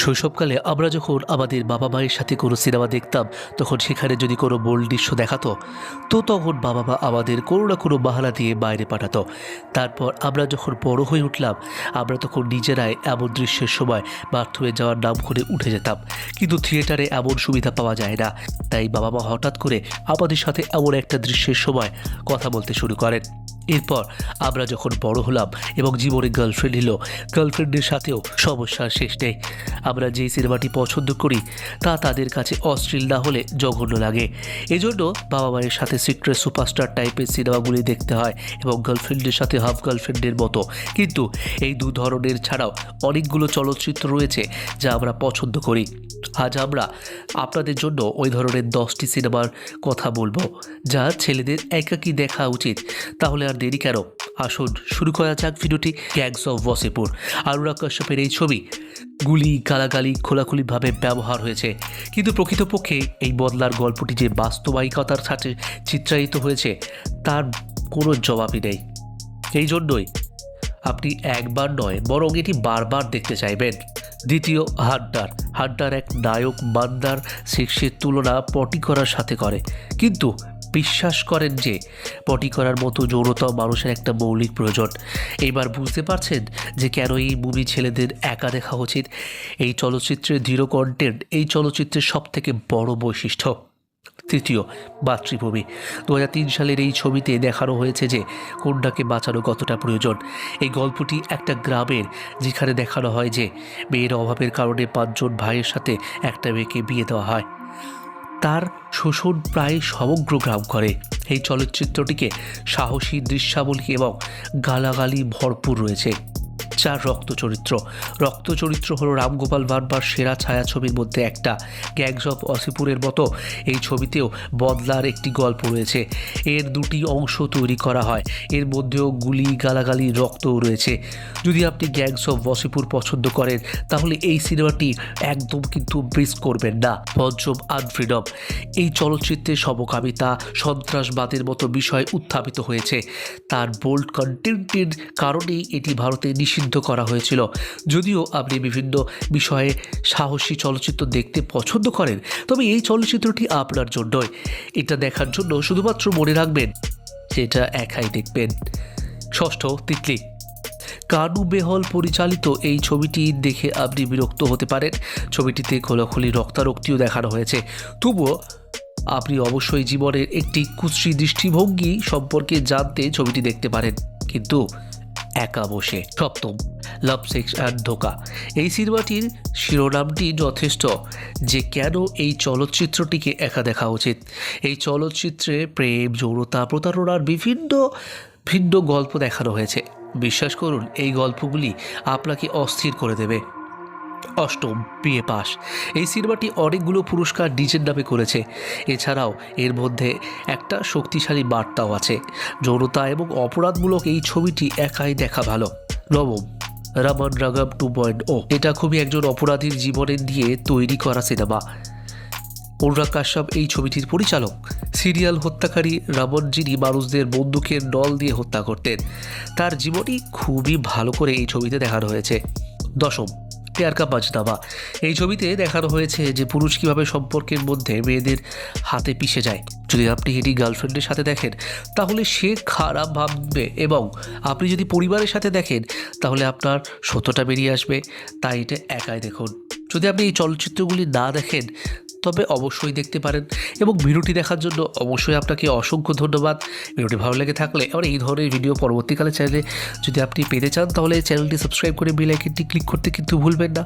শৈশবকালে আমরা যখন আমাদের বাবা মায়ের সাথে কোনো সিনেমা দেখতাম, তখন সেখানে যদি কোনো বোল্ড দৃশ্য দেখাতো, তো তখন বাবা মা আমাদের কোনো না কোনো বাহানা দিয়ে বাইরে পাঠাতো। তারপর আমরা যখন বড় হয়ে উঠলাম, আমরা তখন নিজেরাই এমন দৃশ্যের সময় বাথরুমে যাওয়ার নাম করে উঠে যেতাম। কিন্তু থিয়েটারে এমন সুবিধা পাওয়া যায় না। তাই বাবা মা হঠাৎ করে আমাদের সাথে এমন একটা দৃশ্যের সময় কথা বলতে শুরু করেন। এরপর আমরা যখন বড় হলাম এবং জীবনে গার্লফ্রেন্ড এলো গার্লফ্রেন্ডের সাথেও সমস্যার শেষ নেই। আমরা যেই সিনেমাটি পছন্দ করি, তা তাদের কাছে অশ্লীল না হলে জঘন্য লাগে। এজন্য বাবা মায়ের সাথে সিক্রেট সুপারস্টার টাইপের সিনেমাগুলি দেখতে হয় এবং গার্লফ্রেন্ডের সাথে হাফ গার্লফ্রেন্ডের মতো। কিন্তু এই দু ধরনের ছাড়াও অনেকগুলো চলচ্চিত্র রয়েছে যা আমরা পছন্দ করি। আজ আমরা আপনাদের জন্য ওই ধরনের দশটি সিনেমার কথা বলব, যা ছেলেদের একাকী দেখা উচিত। তাহলে আর দেরি কেন? আসুন, শুরু করা যাক ভিডিওটি গ্যাংস অফ ওয়াসিপুর অনুরাগ কাশ্যপের এই ছবি গুলি, গালাগালি, খোলাখুলিভাবে ব্যবহার হয়েছে। কিন্তু প্রকৃতপক্ষে এই বদলার গল্পটি যে বাস্তবায়িকতার সাথে চিত্রায়িত হয়েছে, তার কোনো জবাবই নেই। এই জন্যই আপনি একবার নয়, বরং এটি বারবার দেখতে চাইবেন। দ্বিতীয় হাড্ডার হাড্ডার এক নায়ক মান্দার সেক্সের তুলনা পটি করার সাথে করে। কিন্তু বিশ্বাস করেন যে পটি করার মতো যৌনতা মানুষের একটা মৌলিক প্রয়োজন। এবার বুঝতে পারছেন যে কেন এই মুভি ছেলেদের একা দেখা উচিত? এই চলচ্চিত্রের দৃঢ় কন্টেন্ট এই চলচ্চিত্রের সব থেকে বড় বৈশিষ্ট্য। তৃতীয়, মাতৃভূমি। দু হাজার তিন সালের এই ছবিতে দেখানো হয়েছে যে কন্যাকে বাঁচানো কতটা প্রয়োজন। এই গল্পটি একটা গ্রামের, যেখানে দেখানো হয় যে মেয়ের অভাবের কারণে পাঁচজন ভাইয়ের সাথে একটা মেয়েকে বিয়ে দেওয়া হয়। তার শ্বশুর প্রায় সমগ্র গ্রাম করে। এই চলচ্চিত্রটিকে সাহসী দৃশ্যাবলী এবং গালাগালি ভরপুর রয়েছে। চার রক্ত চরিত্র রক্ত চরিত্র হলো রামগোপাল ভার্মার সেরা ছায়াছবির মধ্যে একটা। গ্যাংস অফ অসিপুরের মতো এই ছবিতেও বদলার একটি গল্প রয়েছে। এর দুটি অংশ তৈরি করা হয়। এর মধ্যেও গুলি, গালাগালি, রক্তও রয়েছে। যদি আপনি গ্যাংস অফ ওয়াসিপুর পছন্দ করেন, তাহলে এই সিনেমাটি একদম কিন্তু মিস করবেন না। পঞ্চম আনফ্রিডম। এই চলচ্চিত্রে সমকামিতা, সন্ত্রাসবাদের মতো বিষয় উত্থাপিত হয়েছে। তার বোল্ড কন্টেন্টের কারণেই এটি ভারতে নিষিদ্ধ করা হয়েছিল। যদিও আপনি বিভিন্ন বিষয়ে সাহসী চলচ্চিত্র দেখতে পছন্দ করেন, তবে এই চলচ্চিত্রটি আপনার জন্যই। এটা দেখার জন্য শুধুমাত্র মনে রাখবেন যে এটা একাই দেখবেন। ষষ্ঠ, তিতলি। কানু বেহল পরিচালিত এই ছবিটি দেখে আপনি বিরক্ত হতে পারেন। ছবিটিতে খোলাখুলি রক্তারক্তিও দেখানো হয়েছে। তবুও আপনি অবশ্যই জীবনের একটি কুশ্রী দৃষ্টিভঙ্গি সম্পর্কে জানতে ছবিটি দেখতে পারেন। কিন্তু একা বসে, সপ্তম, লাভ, সেক্স অ্যান্ড ধোকা। এই সিনেমাটির শিরোনামটি যথেষ্ট, যে কেন এই চলচ্চিত্রটিকে একা দেখা উচিত? এই চলচ্চিত্রে প্রেম, যৌনতা, প্রতারণার বিভিন্ন ভিন্ন গল্প দেখানো হয়েছে। বিশ্বাস করুন, এই গল্পগুলি আপনাকে অস্থির করে দেবে। অষ্টম বিয়ে পাস। এই সিনেমাটি অনেকগুলো পুরস্কার নিজের নামে করেছে। এছাড়াও এর মধ্যে একটা শক্তিশালী বার্তাও আছে। যৌনতা এবং অপরাধমূলক এই ছবিটি একাই দেখা ভালো। নবম, রামান রাগাম টু পয়েন্ট ও এটা খুবই একজন অপরাধীর জীবনের দিয়ে তৈরি করা সিনেমা। অনুরাগ কাশ্যপ এই ছবিটির পরিচালক। সিরিয়াল হত্যাকারী রাবণ যিনি মানুষদের বন্দুকের নল দিয়ে হত্যা করতেন। তার জীবনী খুবই ভালো করে এই ছবিতে দেখানো হয়েছে। দশম টেয়ারকা বাজদাবা এই ছবিতে দেখানো হয়েছে যে পুরুষ কীভাবে সম্পর্কের মধ্যে মেয়েদের হাতে পিষে যায়। যদি আপনি এটি গার্লফ্রেন্ডের সাথে দেখেন, তাহলে সে খারাপ ভাববে এবং আপনি যদি পরিবারের সাথে দেখেন, তাহলে আপনার সত্যটা বেরিয়ে আসবে। তাই এটা একাই দেখুন। যদি আপনি এই চলচ্চিত্রগুলি না দেখেন তবে অবশ্যই দেখতে পারেন এবং ভিডিওটি দেখার জন্য অবশ্যই আপনাকে অসংখ্য ধন্যবাদ। ভিডিওটি ভালো লেগে থাকলে আর এই ধরনের ভিডিও পরবর্তীকালে চ্যানেলে যদি আপনি পেতে চান, তাহলে চ্যানেলটি সাবস্ক্রাইব করে বেল আইকনটি ক্লিক করতে কিন্তু ভুলবেন না।